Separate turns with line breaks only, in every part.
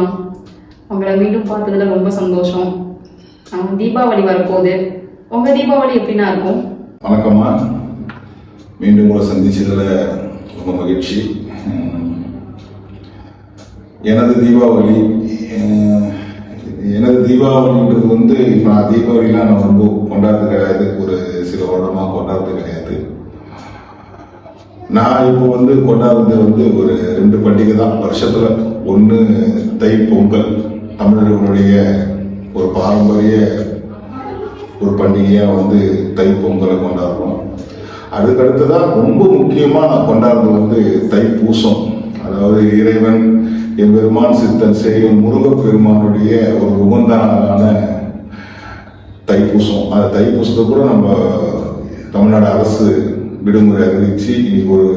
வணக்கம்ண்ணா உங்களை மீண்டும் பார்த்ததுல ரொம்ப சந்தோஷம். தீபாவளி வரப்போகுது. உங்க தீபாவளி எப்படின்னா இருக்கும்?
வணக்கம்மா. மீண்டும் உங்களை சந்திச்சதுல ரொம்ப மகிழ்ச்சி. உம், எனது தீபாவளி எனது தீபாவளின்றது வந்து இப்போ நான் தீபாவளிலாம் நான் ரொம்ப கொண்டாடுறது கிடையாது. ஒரு சில வருடமாக கொண்டாடுறது கிடையாது. நான் இப்போ வந்து கொண்டாடுறது வந்து ஒரு ரெண்டு பண்டிகை தான். வருஷத்துல ஒன்று தை பொங்கல் தமிழர்களுடைய ஒரு பாரம்பரிய ஒரு பண்டிகையாக வந்து தைப்பொங்கலை கொண்டாடுறோம். அதுக்கடுத்து தான் ரொம்ப முக்கியமாக நான் கொண்டாடுறது வந்து தைப்பூசம். அதாவது இறைவன் என் பெருமான் சித்தன் செய்யும் முருகப்பெருமானுடைய ஒரு உகந்த தைப்பூசம். அந்த தைப்பூசத்தை கூட நம்ம தமிழ்நாடு அரசு விடுமுறை அறிவிச்சு இன்னைக்கு ஒரு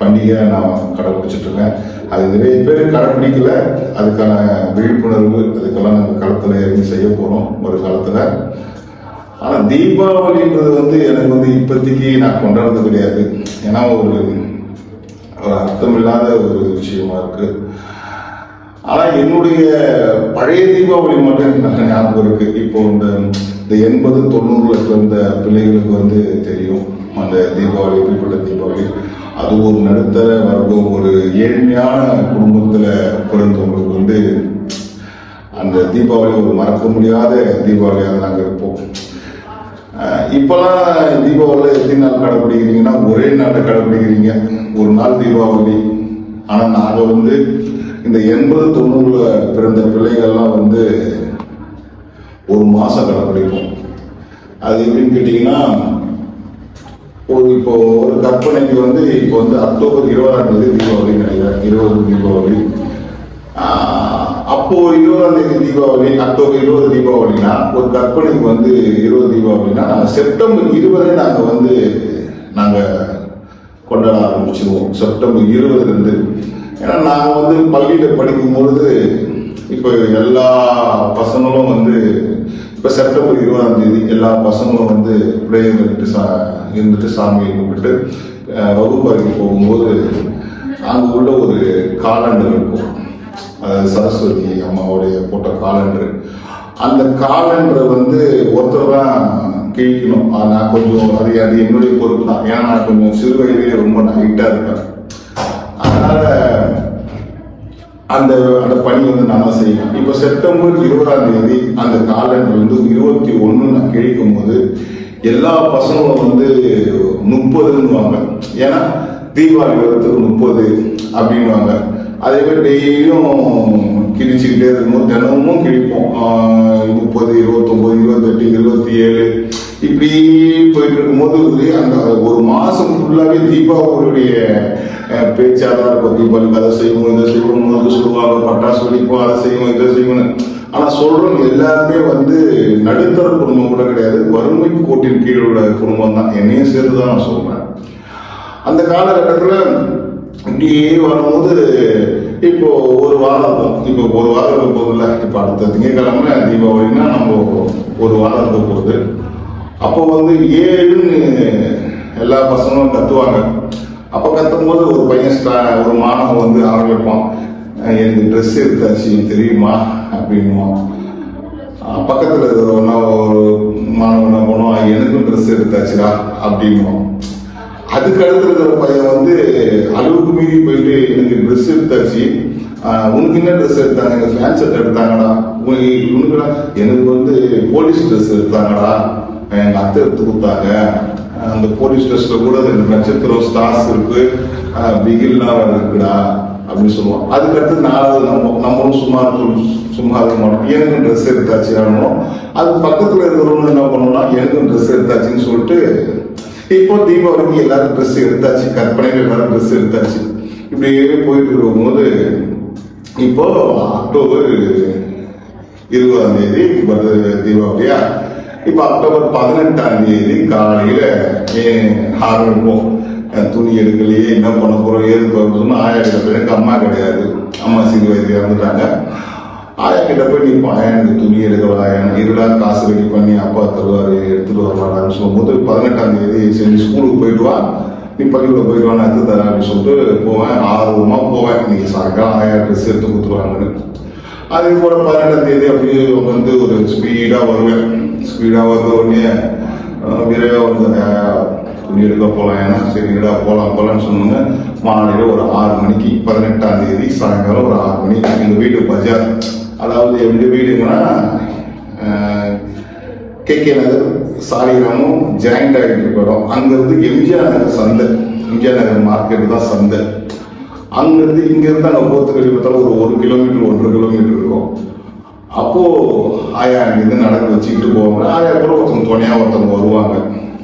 பண்டிகையை நான் கடைப்பிடிச்சிட்டு இருக்கேன் அது நிறைய பேர் கடைப்பிடிக்கல அதுக்கான விழிப்புணர்வு அதுக்கெல்லாம் நாங்கள் களத்தில் இறங்கி செய்ய போகிறோம் ஒரு காலத்தில். ஆனால் தீபாவளின்றது வந்து எனக்கு வந்து இப்போதைக்கு நான் கொண்டாடுறது கிடையாது. ஏன்னா ஒரு ஒரு அர்த்தமில்லாத ஒரு விஷயமா இருக்கு. ஆனா என்னுடைய பழைய தீபாவளி மட்டும் எனக்கு நல்ல ஞாபகம் இருக்கு. இப்போ இந்த இந்த எண்பது தொண்ணூறுல இருந்த பிள்ளைகளுக்கு வந்து தெரியும். அந்த தீபாவளி எப்படிப்பட்ட தீபாவளி. அது ஒரு நடுத்தர வர்க்கம் ஒரு ஏழ்மையான குடும்பத்துல பிறந்தவங்களுக்கு வந்து அந்த தீபாவளி ஒரு மறக்க முடியாத தீபாவளியாக நாங்கள் இருப்போம். இப்போல்லாம் இப்பெல்லாம் தீபாவளி எத்தனை நாள் கடைப்பிடிக்கிறீங்கன்னா ஒரே நாள் கடைப்பிடிக்கிறீங்க ஒரு நாள் தீபாவளி. ஆனா நாங்க வந்து இந்த எண்பது தொண்ணூறுல பிறந்த பிள்ளைகள்லாம் வந்து ஒரு மாசம் கடைப்பிடிப்போம் அது எப்படின்னு கேட்டீங்கன்னா இப்போ ஒரு கற்பனைக்கு வந்து இப்போ வந்து அக்டோபர் இருபதாம் தேதி தீபாவளி நினைக்கிறேன் இருபது தீபாவளி. அப்போ இருபதாம் தேதி தீபாவளி அக்டோபர் இருபது தீபாவளினா ஒரு கற்பனைக்கு வந்து இருபது தீபாவளினா நாங்கள் செப்டம்பர் இருபதே நாங்கள் வந்து நாங்கள் கொண்டாட ஆரம்பிச்சிருவோம். செப்டம்பர் இருபதுலேருந்து. ஏன்னா நாங்கள் வந்து பள்ளியில் படிக்கும் பொழுது இப்போ எல்லா பசங்களும் வந்து இப்போ செப்டம்பர் இருபதாம் தேதி எல்லா பசங்களும் வந்து பிள்ளைங்க இருந்துட்டு சா இருந்துட்டு சாமியை கும்பிட்டு வகுப்பறைக்கு போகும்போது அங்கே உள்ள ஒரு காலண்டர் இருக்கும். அதாவது சரஸ்வதி அம்மாவுடைய போட்ட காலண்டர். அந்த காலண்டரை வந்து ஒருத்தர் தான் கிழிக்கணும். நான் கொஞ்சம் அது அது என்னுடைய பொறுப்பு தான். ஏன்னா நான் கொஞ்சம் சிறு வயதிலே ரொம்ப நைட்டாக ஹைட்டாக இருப்பேன். அந்த அந்த பணி வந்து நம்ம செய்யணும். இப்ப இப்போ செப்டம்பர் இருபதாம் தேதி அந்த காலண்டர் வந்து இருபத்தி ஒண்ணு நான் கிழிக்கும் போது எல்லா பசங்களும் வந்து முப்பதுன்னுவாங்க. ஏன்னா தீபாவளி வரத்துக்கு முப்பது அப்படின்வாங்க அதே மாதிரி டெய்லியும் கிழிச்சுக்கிட்டே இருக்கும்போது தினமும் கிழிப்போம். ஆஹ் முப்பது இருபத்தொம்பது இருபத்தெட்டு இருபத்தி ஏழு இப்படி போயிட்டு இருக்கும்போது அந்த ஒரு மாசம் ஃபுல்லாவே தீபாவளியுடைய அஹ், பேச்சா தான் இருக்கும் தீபாவளி அதை செய்வோம் இதை செய்வோம் அது சொல்லுவாங்க பட்டாசு வெடிப்போம் அதை செய்வோம் இதை செய்வோம்னு ஆனா சொல்றவங்க எல்லாருமே வந்து நடுத்தர குடும்பம் கூட கிடையாது. வறுமை கோட்டின் கீழ் உள்ள குடும்பம் தான். என்னையும் சேர்த்து தான் நான் சொல்றேன். அந்த காலகட்டத்தில் இப்படியே வரும்போது இப்போ ஒரு வாரம் இப்போ ஒரு வாரம் இருக்க போகுதுல்ல. இப்போ அடுத்த திங்கக்கிழமை தீபாவளினா நம்ம ஒரு வாரம் இருக்க போகுது. அப்போ வந்து ஏழுன்னு எல்லா பசங்களும் கத்துவாங்க. அப்போ கத்தும்போது ஒரு பையன் ஸ்டா- ஒரு மாணவன் வந்து ஆரம்பிப்பான் எனக்கு ட்ரெஸ் எடுத்தாச்சு தெரியுமா? அப்படின்வான் பக்கத்தில் பக்கத்துல இருக்கிறவனா ஒரு மாணவன் என்ன எனக்கும் ட்ரெஸ் எடுத்தாச்சுடா அப்படின்வான் அதுக்கு அடுத்து இருக்கிற பையன் வந்து அளவுக்கு மீறி போயிட்டு எனக்கு ட்ரெஸ் எடுத்தாச்சு. உனக்கு என்ன ட்ரெஸ் எடுத்தாங்க? எனக்கு ஃபேன் ஷர்ட் எடுத்தாங்கடா. உனக்குடா எனக்கு வந்து போலீஸ் ட்ரெஸ் எடுத்தாங்கடா. எங்கள் அத்தை எடுத்து கொடுத்தாங்க. அந்த போலீஸ் டெஸ்ட்ல கூட நட்சத்திரம் ஸ்டார்ஸ் இருக்கு. ஆஹ் பிகில்லாம் இருக்குடா அப்படின்னு சொல்லுவோம். அதுக்கடுத்து நாலாவது நம்ம நம்மளும் சும்மா சும்மா இருக்க மாட்டோம். எனக்கும் ட்ரெஸ் எடுத்தாச்சு ஆகணும் அது பக்கத்துல இருக்கிறவங்க என்ன பண்ணணும்னா எனக்கும் ட்ரெஸ் எடுத்தாச்சுன்னு சொல்லிட்டு இப்போ தீபாவளிக்கு எல்லாரும் ட்ரெஸ் எடுத்தாச்சு. கற்பனைகள் எல்லாரும் ட்ரெஸ் எடுத்தாச்சு. இப்படியே போயிட்டு இருக்கும்போது இப்போ அக்டோபர் இருபதாம் தேதி வருது தீபாவளியா? இப்போ அக்டோபர் பதினெட்டாம் தேதி காலையில ஏன் அஹ் துணி எடுக்கலையே என்ன பண்ண போறோம் ஏது போறோம்னு ஆயா கிட்ட போய் எனக்கு அம்மா கிடையாது. அம்மா சிறு வயது இறந்துட்டாங்க. ஆயா கிட்ட போய் நீ ஆயா எனக்கு துணி எடுக்கலாம் ஆயா இருடா காசு ரெடி பண்ணி அப்பா தருவாரு எடுத்துட்டு வரலாடான்னு சொல்லும்போது பதினெட்டாம் தேதி சரி ஸ்கூலுக்கு போயிடுவா நீ பள்ளிக்கூடம் போயிடுவான் நான் எடுத்து தரேன் அப்படின்னு சொல்லிட்டு போவேன். ஆர்வமாக போவேன். இன்னைக்கு சாயங்காலம் ஆயா ட்ரெஸ் எடுத்து கொடுத்துருவாங்கன்னு. அதே போல பதினெட்டாம் தேதி அப்படியே வந்து ஒரு ஸ்பீடாக வருவேன். ஸ்பீடாக வந்த உடனே விரைவாக வந்து துணி எடுக்க போகலாம் ஏன்னா சரி இடா போகலாம் போகலான்னு சொன்னாங்க மாலையில் ஒரு ஆறு மணிக்கு பதினெட்டாம் தேதி சாயங்காலம் ஒரு ஆறு மணி எங்கள் வீடு பஜார். அதாவது எங்கள் வீடுங்கன்னா K K Nagar Saligramam joint ஆகிட்டு போயிடும். அங்கேருந்து எம்ஜிஆர் நகர் சந்தை எம்ஜிஆர் நகர் மார்க்கெட் தான் சந்தை. அங்கேருந்து இங்கேருந்து அங்கே போகிறதுக்கு பார்த்தாலும் ஒரு ஒரு கிலோமீட்டர் ஒன்றரை கிலோமீட்டர் இருக்கும். அப்போ ஆயா அங்கேருந்து நடக்க வச்சுக்கிட்டு போவாங்க. ஆயா கூட ஒருத்தவங்க துணையாக ஒருத்தவங்க வருவாங்க.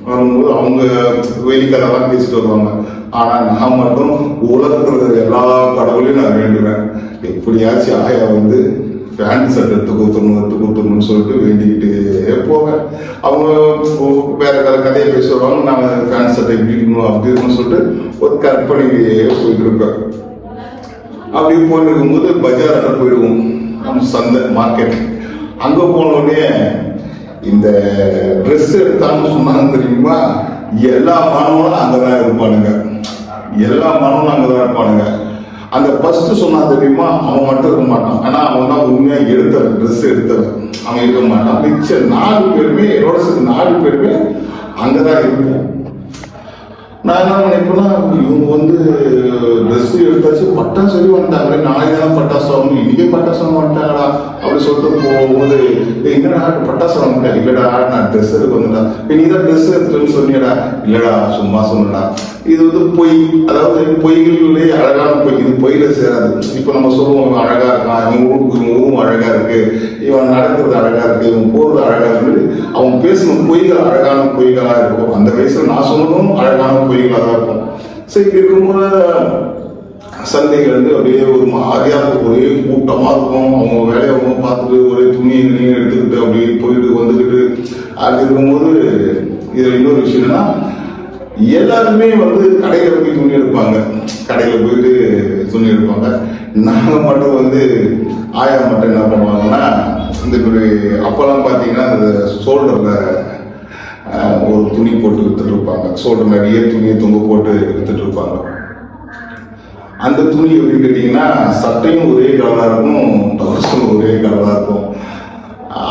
வரும்போது அவங்க வெளிக்கதெல்லாம் பேசிட்டு வருவாங்க. ஆனா நான் மட்டும் உலகத்துல இருக்கிற எல்லா கடவுளையும் நான் வேண்டுவேன். எப்படியாச்சும் ஆயா வந்து ஃபேன் ஷர்ட் எடுத்து கொடுத்துடணும் எடுத்து கொடுத்துடணும்னு சொல்லிட்டு வேண்டிக்கிட்டே போவேன். அவங்க வேற வேற கதையை பேசி வருவாங்க. நாங்கள் பேண்ட் ஷர்ட் எப்படி இருக்கணும் அப்படி இருக்கணும்னு சொல்லிட்டு ஒரு கற்பனையிலேயே போயிட்டு இருப்பேன். அப்படி போயிட்டு இருக்கும்போது பஜாரில் போயிடுவோம். நம்ம சந்தை மார்க்கெட் அங்க போன உடனே இந்த ட்ரெஸ் எடுத்தாங்கன்னு சொன்னாங்க தெரியுமா? எல்லா மாணவனும் அங்கதான் இருப்பானுங்க. எல்லா மாணவனும் அங்கதான் இருப்பானுங்க. அந்த ஃபர்ஸ்ட் சொன்னா தெரியுமா? அவன் மட்டும் இருக்க மாட்டான். ஆனா அவன் தான் உண்மையா எடுத்தவன் ட்ரெஸ் எடுத்தவன். அவன் இருக்க மாட்டான். மிச்ச நாலு பேருமே என்னோட நாலு பேருமே அங்கதான் இருப்போம். நான் என்ன நினைப்பேன்னா இவங்க வந்து ட்ரெஸ் எடுத்தாச்சு. பட்டாசு சொல்லி வந்துட்டாங்களே நாளைக்கு தான் பட்டாசு ஆகணும் இன்னைக்கே பட்டாசு வாங்க வந்துட்டாங்களா அப்படி சொல்லிட்டு போகும்போது என்னடா பட்டாசு வாங்க மாட்டேன் இல்லடா நான் ட்ரெஸ் எடுக்க வந்துடா நீ தான் ட்ரெஸ் எடுத்துன்னு சொன்னியடா. இல்லடா சும்மா சொன்னடா இது வந்து பொய். அதாவது பொய்களிலே அழகான பொய். இது பொய்யில சேராது. இப்போ நம்ம சொல்லுவோம் அழகா இருக்கான் இவன் ஊருக்கு ஊரும் அழகா இருக்கு இவன் நடக்கிறது அழகா இருக்கு இவன் போறது அழகா இருக்கு அவன் பேசின பொய்கள் அழகான பொய்களா இருக்கும். அந்த வயசுல நான் சொன்னதும் அழகான பொய்களா தான் இருக்கும். சரி இப்படி இருக்கும்போது சந்தைகள் வந்து அப்படியே ஒரு மாதிரியா ஒரே கூட்டமா இருக்கும். அவங்க வேலையை அவங்க பார்த்துட்டு ஒரே துணியை துணியை எடுத்துக்கிட்டு அப்படியே போயிட்டு வந்துக்கிட்டு அப்படி இருக்கும்போது இதில் இன்னொரு விஷயம் என்னன்னா எல்லாருமே வந்து கடையில போய் துணி எடுப்பாங்க. கடையில போயிட்டு துணி எடுப்பாங்க. நாங்கள் மட்டும் வந்து ஆயா மட்டும் என்ன பண்ணுவாங்கன்னா இந்த ஒரு அப்போல்லாம் பார்த்தீங்கன்னா இந்த ஷோல்டர்ல ஒரு துணி போட்டு வித்துட்டு இருப்பாங்க. ஷோல்டர் நிறைய துணியை தொங்க போட்டு வித்துட்டு இருப்பாங்க. அந்த துணி எப்படின்னு கேட்டீங்கன்னா சட்டையும் ஒரே கலராக இருக்கும் டவுசரும் ஒரே கலராக இருக்கும்.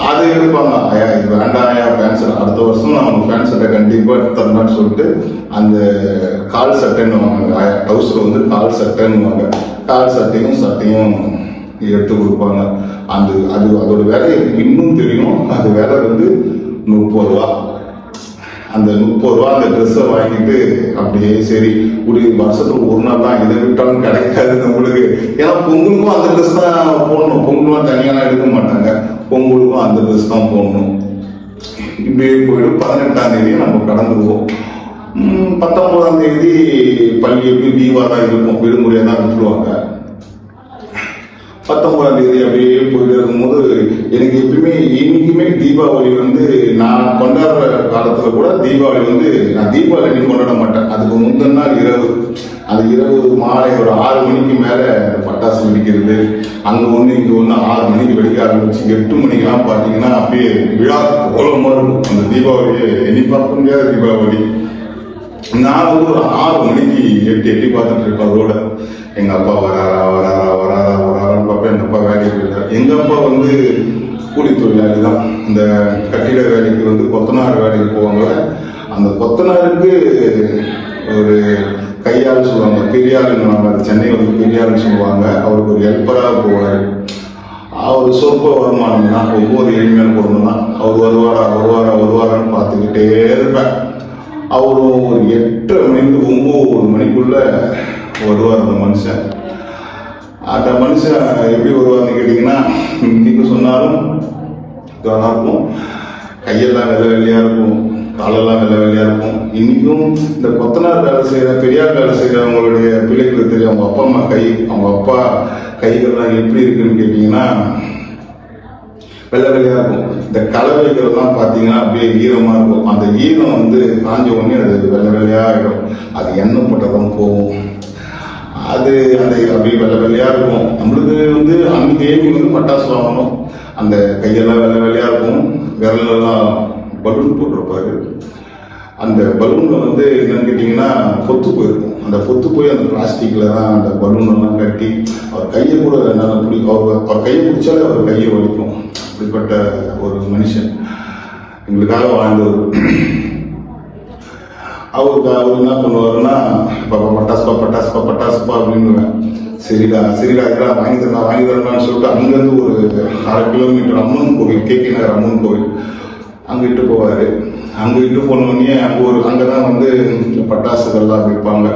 அது இருப்பாங்க. ஐயா இது வேண்டாம் ஐயா ஃபேன் ஷர்ட் அடுத்த வருஷம் நான் உங்க ஃபேன் ஷர்ட்டை கண்டிப்பாக எடுத்து தரணும்னு சொல்லிட்டு அந்த கால் சட்டைன்னு வாங்க ஆயா டவுசர் வந்து கால் சட்டைன்னு கால் சட்டையும் சட்டையும் எடுத்து கொடுப்பாங்க. அந்த அது அதோட வேலை எனக்கு இன்னும் தெரியும். அது வேலை வந்து முப்பது ரூபா. அந்த முப்பது ரூபா அந்த ட்ரெஸ்ஸை வாங்கிட்டு அப்படியே சரி ஒரு வருஷத்துக்கு ஒரு நாள் தான் இதை விட்டாலும் கிடைக்காது நம்மளுக்கு ஏன்னா பொங்கலுக்கும் அந்த ட்ரெஸ் தான் போடணும். பொங்கலும் தனியாக எடுக்க மாட்டாங்க. பொங்கலுக்கும் அந்த ட்ரெஸ் தான் போடணும் இப்படியே போயிடும் பதினெட்டாம் தேதியை நம்ம கடந்துருவோம். பத்தொன்பதாம் தேதி பள்ளி எப்படி லீவாக தான் இருக்கும். விடுமுறையாக தான் விட்டுருவாங்க. பத்தொன்பதாம் தேதி அப்படியே போயிட்டு இருக்கும்போது எனக்கு எப்பயுமே இன்னைக்குமே தீபாவளி வந்து நான் கொண்டாடுற காலத்துல கூட தீபாவளி வந்து நான் தீபாவளி அன்னைக்கு கொண்டாட மாட்டேன். அதுக்கு முந்தின நாள் இரவு. அது இரவு மாலை ஒரு ஆறு மணிக்கு மேல பட்டாசு வெடிக்கிறது. அங்க ஒண்ணு இங்க ஒண்ணு ஆறு மணிக்கு வெடிக்க ஆரம்பிச்சு எட்டு மணிக்கெல்லாம் பாத்தீங்கன்னா அப்படியே விழா கோலம் இருக்கும். அந்த தீபாவளியை எண்ணி பார்க்க முடியாத தீபாவளி. நான் வந்து ஒரு ஆறு மணிக்கு எட்டு எட்டி பார்த்துட்டு இருப்பேன் ரோட. எங்க அப்பா வராரா வராரா வராரா வராரான்னு பார்ப்பேன். எங்க அப்பா வேலைக்கு போயிட்டார். எங்க அப்பா வந்து கூலி தொழிலாளி தான். இந்த கட்டிட வேலைக்கு வந்து கொத்தனார் வேலைக்கு போவாங்க அந்த கொத்தனாருக்கு ஒரு கையாள் சொல்லுவாங்க. பெரியாளுன்னு அது சென்னையில் வந்து பெரியார்னு சொல்லுவாங்க. அவருக்கு ஒரு ஹெல்ப்பராக போவார். அவர் சொற்ப வருமானம் தான் ஒவ்வொரு எளிமையான பொருளும் தான் அவர் வருவாரா வருவாரா வருவாரான்னு பார்த்துக்கிட்டே இருப்பேன். அவர் ஒரு எட்டு மணிக்கு ஒன்பது மணிக்குள்ள வருவார் அந்த மனுஷன். அந்த மனுஷன் எப்படி வருவார்னு கேட்டிங்கன்னா இன்னைக்கு சொன்னாலும் இருக்கும். கையெல்லாம் வெள்ளை வெள்ளையா இருக்கும். நாளெல்லாம் வெள்ளை வேலையாக இருக்கும். இன்னைக்கும் இந்த கொத்தனார் வேலை செய்யற பெரியார் வேலை செய்யறவங்களுடைய பிள்ளைகளுக்கு தெரியும் அவங்க அப்பா அம்மா கை அவங்க அப்பா கைகள்லாம் எப்படி இருக்குன்னு கேட்டிங்கன்னா வெள்ளை வெள்ளையா இருக்கும். இந்த கலவைகள்லாம் பார்த்தீங்கன்னா அப்படியே ஈரமா இருக்கும். அந்த ஈரம் வந்து காஞ்ச உடனே அது வெள்ளை வெள்ளையா ஆகிடும் அது எண்ணெய் போட்டதான் போகும். அது அந்த அப்படியே வெள்ளை வெள்ளையா இருக்கும். நம்மளுக்கு வந்து அன்னைக்கு வந்து பட்டாசு வாங்கணும். அந்த கையெல்லாம் வெள்ளை வெள்ளையா இருக்கும். விரலெல்லாம் பலூன் போட்டிருப்பாரு. அந்த பலூன்ல வந்து என்னன்னு கேட்டிங்கன்னா பொத்து போயிருக்கும். அந்த பொத்து போய் அந்த பிளாஸ்டிக்ல தான் அந்த பலூன் எல்லாம் கட்டி அவர் கையை கூட நல்லா பிடி அவர் அவர் கையை பிடிச்சாலே அவர் கையை வலிக்கும். அப்படிப்பட்ட ஒரு மனுஷன். எங்களுக்காக வாழ்ந்தவர். அவருக்கு அவர் என்ன பண்ணுவாருன்னா பாப்பா பட்டாசுப்பா பட்டாசுப்பா பட்டாசுப்பா அப்படின்னு சரிடா சரிடா இதா வாங்கி தரலாம் வாங்கி தரலாம்னு சொல்லிட்டு அங்கேருந்து ஒரு அரை கிலோமீட்டர் அம்மன் கோவில் கே கே நகர் அம்மன் கோவில். அங்கே இட்டு போவார். அங்கே இட்டு போனோடனே அங்கே ஒரு அங்கே தான் வந்து பட்டாசுகள்லாம் விற்பாங்க.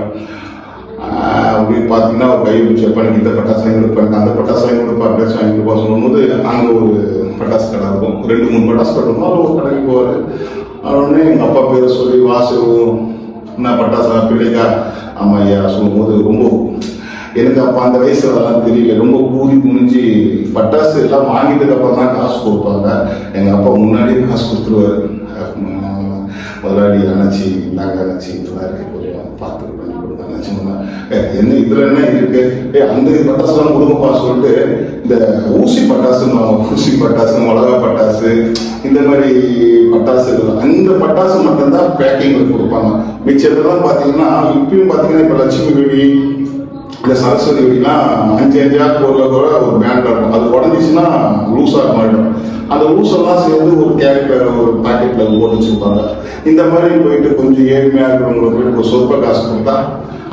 அப்படி பார்த்தீங்கன்னா ஒரு கை பிடிச்ச எனக்கு இந்த பட்டாசு வாங்கி கொடுப்பேன் அந்த பட்டாசு வாங்கி கொடுப்பேன் அப்படியே வாங்கி கொடுப்பா சொல்லும்போது அங்கே ஒரு பட்டாசு கடை இருக்கும். ரெண்டு மூணு பட்டாசு கடை இருக்கும். அதில் ஒரு கடைக்கு போவார். அவனே எங்கள் அப்பா பேரை சொல்லி வாசு என்ன பட்டாசு பிள்ளைக்கா? ஆமாம் ஐயா சொல்லும்போது ரொம்ப எனக்கு அப்போ அந்த வயசுல அதெல்லாம் தெரியல. ரொம்ப கூதி குனிஞ்சு பட்டாசு எல்லாம் வாங்கிட்டதுக்கு அப்புறம் தான் காசு கொடுப்பாங்க. எங்கள் அப்பா முன்னாடியே காசு கொடுத்துருவாரு. முதலாளி அண்ணாச்சி நாங்கள் அண்ணாச்சி இதெல்லாம் இருக்கு. கொஞ்சம் பார்த்து பண்ணி கொடுங்க அண்ணாச்சி என்ன இதுல என்ன இருக்கு? ஏ அந்த பட்டாசுலாம் கொடுங்கப்பா சொல்லிட்டு இந்த ஊசி பட்டாசுன்னு ஊசி பட்டாசு மிளகா பட்டாசு இந்த மாதிரி பட்டாசுகள் அந்த பட்டாசு மட்டும்தான் பேக்கிங்ல கொடுப்பாங்க. மிச்சதெல்லாம் பார்த்தீங்கன்னா இப்பயும் பார்த்தீங்கன்னா இப்போ லட்சுமி வெடி இந்த சரஸ்வதி வெடிலாம் அஞ்சு அஞ்சா பொருளை கூட ஒரு பேண்ட் இருக்கும். அது உடஞ்சிச்சுன்னா லூஸாக மாறிடும் அந்த லூஸெல்லாம் சேர்ந்து ஒரு கேரக்டர் ஒரு பாக்கெட்ல போட்டு வச்சிருப்பாங்க. இந்த மாதிரி போயிட்டு கொஞ்சம் ஏழ்மையாக இருக்கிறவங்களுக்கு போயிட்டு ஒரு சொற்ப காசு கொடுத்தா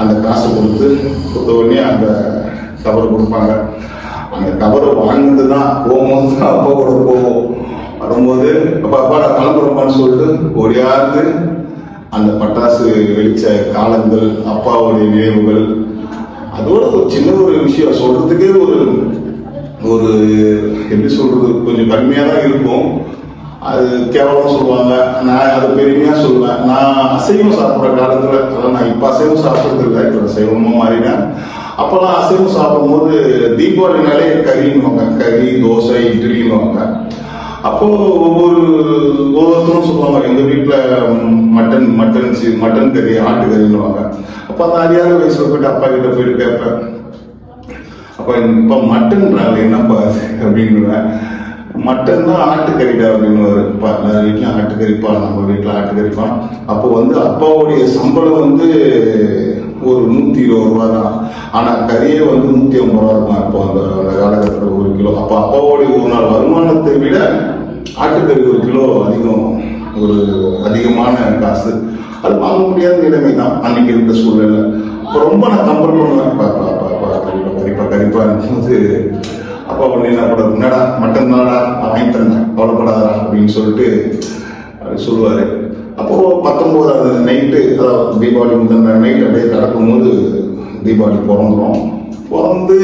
அந்த காசை கொடுத்து கொடுத்த உடனே அந்த கவரை கொடுப்பாங்க. அந்த கவரை வாங்கிட்டு தான் போகும்போது தான் அப்பா கூட போவோம் வரும்போது அப்பா அப்பா நான் கிளம்புறோமான்னு சொல்லிட்டு ஓடியாந்து அந்த பட்டாசு வெளிச்ச காலங்கள் அப்பாவுடைய நினைவுகள் அதோட ஒரு சின்ன ஒரு விஷயம் சொல்றதுக்கே ஒரு ஒரு எப்படி சொல்றது கொஞ்சம் கம்மியாக தான் இருக்கும். அது கேவலம் சொல்லுவாங்க. நான் அதை பெருமையா சொல்லுவேன். நான் அசைவம் சாப்பிட்ற காலத்துல அதாவது நான் இப்ப அசைவம் சாப்பிட்றது இல்லை இப்போ சைவமா மாறினேன். அப்பெல்லாம் அசைவம் சாப்பிடும்போது தீபாவளினாலே கறின்னுவாங்க. கறி தோசை இட்லின்னுவாங்க. அப்போ ஒவ்வொரு ஒவ்வொருத்தரும் சொல்லுவாங்க எங்க வீட்டுல மட்டன் மட்டன் சி- மட்டன் கறி ஆட்டுக்கறின்னுவாங்க அப்ப அந்த அறியாத வயசுல போயிட்டு அப்பா கிட்ட போயிட்டு கேட்பேன். அப்ப இப்ப மட்டன்றாங்க என்னப்பா அது அப்படின்னுவேன். மட்டன்னா ஆட்டுக்கறிடா அப்படின்னு அப்பா எல்லார் வீட்லயும் ஆட்டுக்கறிப்பா நம்ம வீட்டுல ஆட்டுக்கறிப்பா அப்போ வந்து அப்பாவுடைய சம்பளம் வந்து ஒரு நூத்தி இருபது ரூபா தான். ஆனா கறியே வந்து நூத்தி ஐம்பது ரூபா இருக்கும். இப்போ அந்த அந்த காலகட்டத்தில் ஒரு கிலோ. அப்போ அப்பாவுடைய ஒரு நாள் வருமானத்தை விட ஆட்டுக்கறி ஒரு கிலோ அதிகம் ஒரு அதிகமான காசு. அது வாங்க முடியாத நிலைமை தான். அன்னைக்கு இருந்த சூழ்நிலை. அப்போ ரொம்ப நான் கம்பேர் பண்ணுவேன். பா பா கரிப்பா கரிப்பா கரிப்பா இருக்கும்போது அப்பா உடனே என்ன பட என்னடா மட்டன் தானடா? வாங்கி தந்தேன் கவலைப்படாதா அப்படின்னு சொல்லிட்டு அப்படி சொல்லுவாரு. அப்போ பத்தொம்போதாவது நைட்டு அதாவது தீபாவளி முதல் நைட் அப்படியே கிடக்கும்போது தீபாவளி பிறந்துடும் பிறந்து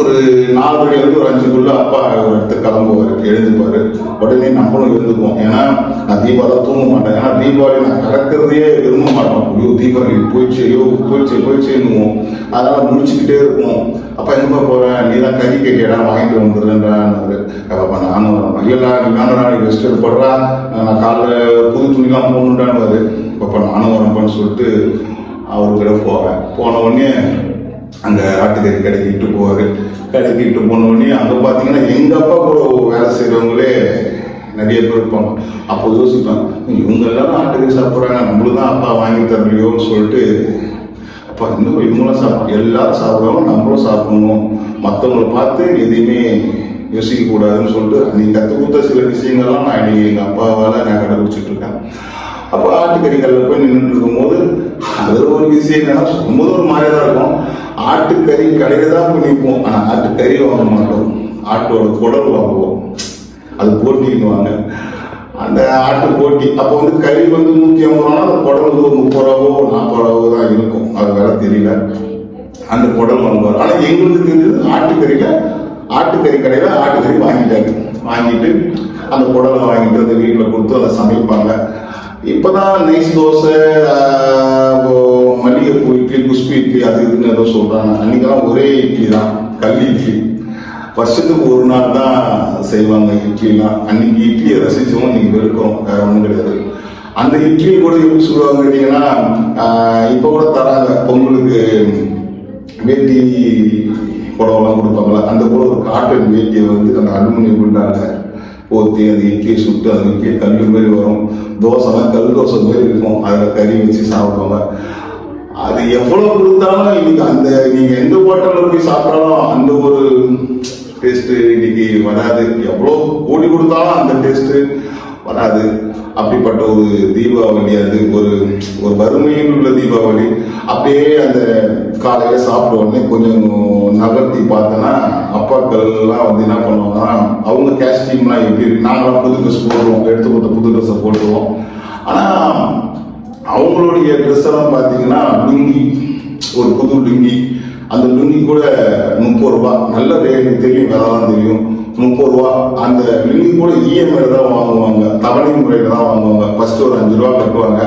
ஒரு நாலு ஒரு அஞ்சுக்குள்ள அப்பா ஒரு இடத்துக்கு கிளம்புவார் எழுதுவார். உடனே நம்மளும் எழுந்துக்குவோம். ஏன்னா நான் தீபாவளி தூங்க மாட்டேன். ஏன்னா தீபாவளி நான் கிடக்கிறதையே விரும்ப மாட்டோம். ஐயோ தீபாவளி போயிடுச்சு ஐயோ போயிடுச்சு போயிடுச்சுன்னுவோம். அதனால் முடிச்சுக்கிட்டே இருப்போம். அப்பா எங்கப்பா போகிறேன் நீ தான் கறி கேட்டியடா? வாங்கிட்டு வந்துடுறேன்றான்னு அப்பா நானும் இல்லைடா நீ வேணடா நீ ரெஸ்ட் எடுப்படுறா. நான் காலைல புது துணிலாம் போகணுன்றான்னு அப்பா நானும் வரப்பான்னு சொல்லிட்டு அவர்கிட்ட போவேன். போன உடனே அங்கே ஆட்டுக்கறி கடைக்கு இட்டு போவாரு. கடைக்கு இட்டு போன அங்கே பார்த்தீங்கன்னா எங்கள் எங்க அப்பா கூட வேலை செய்கிறவங்களே நிறைய பேர் இருப்பாங்க. அப்போ யோசிப்பேன் இவங்க எல்லாரும் ஆட்டுக்கறி சாப்பிட்றாங்க நம்மளும் தான் அப்பா வாங்கி தரலையோன்னு சொல்லிட்டு அப்பா இன்னும் இவங்களும் சாப்பிடும் எல்லாரும் சாப்பிடுவோம் நம்மளும் சாப்பிடணும். மற்றவங்களை பார்த்து எதையுமே யோசிக்க கூடாதுன்னு சொல்லிட்டு நீ கற்றுக் கொடுத்த சில விஷயங்கள்லாம் நான் இன்னைக்கு எங்கள் அப்பாவால் நான் கடைபிடிச்சிட்டு இருக்கேன். அப்போ ஆட்டுக்கறிகளில் போய் நின்றுட்டு இருக்கும்போது அது ஒரு விஷயம் என்னன்னா ரொம்ப ஒரு மாதிரி தான் இருக்கும். ஆட்டுக்கறி கடையில் தான் பண்ணிப்போம் நிற்போம். ஆனால் ஆட்டுக்கறி வாங்க மாட்டோம். ஆட்டோட குடல் வாங்குவோம். அது போட்டிக்குவாங்க அந்த ஆட்டு போட்டி. அப்போ வந்து கறி வந்து நூற்றி ஐம்பது ரூபா அந்த குடல் வந்து ஒரு முப்பது ரூபாவோ நாற்பது ரூபாவோ தான் இருக்கும். அது வேற தெரியல. அந்த குடல் வாங்குவார். ஆனால் எங்களுக்கு தெரிஞ்சது ஆட்டுக்கறியில ஆட்டுக்கறி கடையில் ஆட்டுக்கறி வாங்கிட்டாரு. வாங்கிட்டு அந்த குடலை வாங்கிட்டு வந்து வீட்டில் கொடுத்து அதை சமைப்பாங்க. இப்போதான் நைஸ் தோசை மல்லிகைப்பூ இட்லி குஷ்பு இட்லி அது இதுன்னு ஏதோ சொல்றாங்க. அன்னைக்கெல்லாம் ஒரே இட்லி தான் கல் இட்லி. வருஷத்துக்கு ஒரு நாள் தான் செய்வாங்க இட்லிலாம். அன்னைக்கு இட்லியை ரசிச்சோம் நீங்க வெறுக்கிறோம் வேற ஒன்றும் கிடையாது. அந்த இட்லி கூட எப்படி சொல்லுவாங்க கேட்டீங்கன்னா இப்போ இப்ப கூட தராங்க. பொங்கலுக்கு வேட்டி புடவெல்லாம் கொடுப்பாங்களா அந்த கூட ஒரு காட்டன் வேட்டியை வந்து அந்த அலுமினியம் குண்டான போத்தி அந்த இட்லியை சுட்டு அந்த இட்லி கல் மாதிரி வரும். தோசைலாம் கல் தோசை மாதிரி இருக்கும். அதில் கறி வச்சு சாப்பிடுவாங்க. அது எவ்வளவு கொடுத்தாலும் இன்னைக்கு அந்த நீங்கள் எந்த ஹோட்டலில் போய் சாப்பிட்டாலும் அந்த ஒரு டேஸ்ட் இன்னைக்கு வராது. எவ்வளவு கூடி கொடுத்தாலும் அந்த டேஸ்ட்டு வராது. அப்படிப்பட்ட ஒரு தீபாவளி அது ஒரு ஒரு வறுமையில் உள்ள தீபாவளி. அப்படியே அந்த காலையில சாப்பிட்ட உடனே கொஞ்சம் நகர்த்தி பார்த்தோன்னா அப்பாக்கள்லாம் வந்து என்ன பண்ணுவாங்கன்னா அவங்க கேஷ் டீம்லாம் எப்படி நாங்களாம் புது ட்ரெஸ் போடுவோம். எடுத்து கொடுத்த புது ட்ரெஸ்ஸை போட்டுருவோம். ஆனால் அவங்களுடைய ட்ரெஸ் எல்லாம் பார்த்தீங்கன்னா லுங்கி ஒரு புது லுங்கி. அந்த லுங்கி கூட முப்பது ரூபா. நல்ல ரேட்டு தெரியும் விலை தெரியும். முப்பது ரூபா அந்த லுங்கி கூட இஎம்ஐ தான் வாங்குவாங்க. தவணை முறையில் தான் வாங்குவாங்க. ஃபர்ஸ்ட் ஒரு அஞ்சு ரூபா கட்டுவாங்க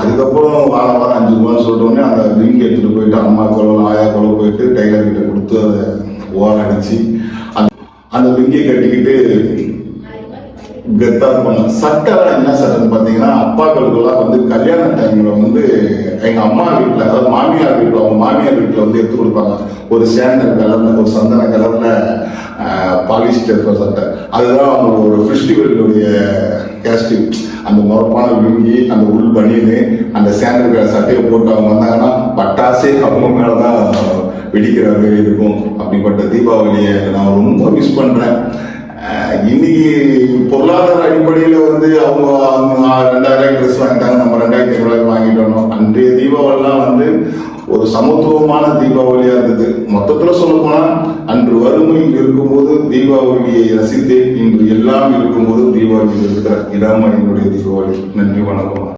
அதுக்கப்புறம் வார வாரம் அஞ்சு ரூபான்னு சொல்லிட்ட உடனே அந்த லிங்க் எடுத்துட்டு போயிட்டு அம்மா குளவு ஆயா குளவு போயிட்டு டைலர் கிட்ட கொடுத்து அதை ஓரம் அந்த அந்த லிங்கை கட்டிக்கிட்டு கெத்தாக இருப்பாங்க சட்டைலாம் என்ன சட்டைன்னு பார்த்தீங்கன்னா அப்பாக்களுக்கெல்லாம் வந்து கல்யாண டைம்ல வந்து எங்க அம்மா வீட்டில் அதாவது மாமியார் வீட்டில் அவங்க மாமியார் வீட்டில் வந்து எடுத்து கொடுப்பாங்க. ஒரு சேண்டல் கலர்ல ஒரு சந்தன கலர்ல பாலிஸ்டர் இருக்கிற சட்டை. அதுதான் ஒரு ஃபெஸ்டிவலுடைய கேஸ்டிங் அந்த முறப்பான விழுங்கி அந்த உள் பணியுது அந்த சேண்டல் கலர் சட்டையை போட்டு அவங்க வந்தாங்கன்னா பட்டாசே அவங்க மேலதான் வெடிக்கிற மாதிரி இருக்கும். அப்படிப்பட்ட தீபாவளியை நான் ரொம்ப மிஸ் பண்றேன். இன்னைக்கு பொருளாதார அடிப்படையில வந்து அவங்க அவங்க ரெண்டாயிரம் ட்ரெஸ் வாங்கிட்டாங்க நம்ம ரெண்டாயிரத்தி ஐநூறு வாங்கிட்டோம் அன்றைய தீபாவளிலாம் வந்து ஒரு சமத்துவமான தீபாவளியா இருந்தது. மொத்தத்துல சொல்ல போனா அன்று வறுமையில் இருக்கும்போது தீபாவளியை ரசித்தேன். இன்று எல்லாம் இருக்கும்போது தீபாவளி இருக்கிற இடம் என்னுடைய தீபாவளி. நன்றி வணக்கம்.